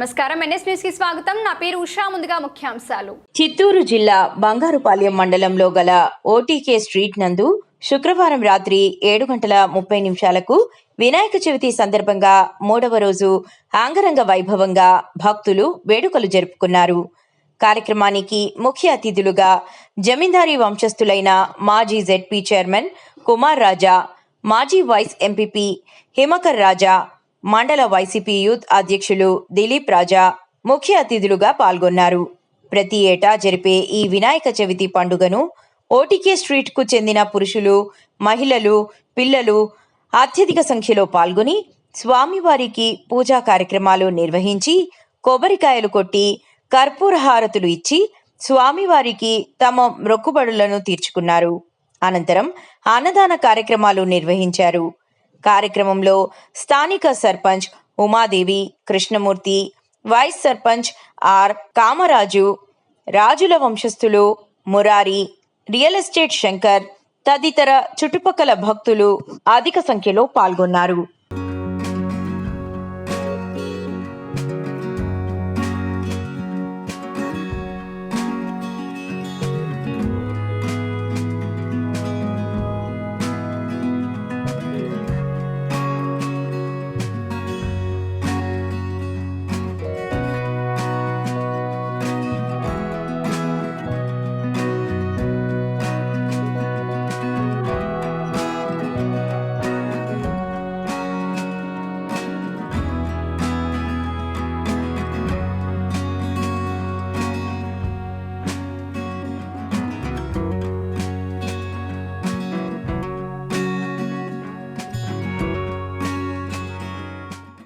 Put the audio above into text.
నమస్కారం. ఎన్ఎస్ న్యూస్కి స్వాగతం. నా పేరు ఉషా. ముందుగా ముఖ్యాంశాలు. చిత్తూరు జిల్లా బంగారుపాలెం మండలంలో గల ఓటీకే స్ట్రీట్ నందు శుక్రవారం రాత్రి ఏడు గంటల ముప్పై నిమిషాలకు వినాయక చవితి సందర్భంగా మూడవ రోజు ఆంగరంగ వైభవంగా భక్తులు వేడుకలు జరుపుకున్నారు. కార్యక్రమానికి ముఖ్య అతిథులుగా జమీందారీ వంశస్థులైన మాజీ జెడ్పీ చైర్మన్ కుమార్ రాజా మాజీ వైస్ ఎంపీపీ హిమకర్ రాజా మండల వైసీపీ యూత్ అధ్యక్షులు దిలీప్ రాజా ముఖ్య అతిథులుగా పాల్గొన్నారు. ప్రతి ఏటా జరిపే ఈ వినాయక చవితి పండుగను ఓటీకే స్ట్రీట్కు చెందిన పురుషులు మహిళలు పిల్లలు అత్యధిక సంఖ్యలో పాల్గొని స్వామివారికి పూజా కార్యక్రమాలు నిర్వహించి కొబ్బరికాయలు కొట్టి కర్పూర హారతులు ఇచ్చి స్వామివారికి తమ మొక్కుబడులను తీర్చుకున్నారు. అనంతరం అన్నదాన కార్యక్రమాలు నిర్వహించారు. కార్యక్రమంలో స్థానిక సర్పంచ్ ఉమాదేవి కృష్ణమూర్తి వైస్ సర్పంచ్ ఆర్ కామరాజు రాజుల వంశస్థులు మురారి రియల్ ఎస్టేట్ శంకర్ తదితర చుట్టుపక్కల భక్తులు అధిక సంఖ్యలో పాల్గొన్నారు.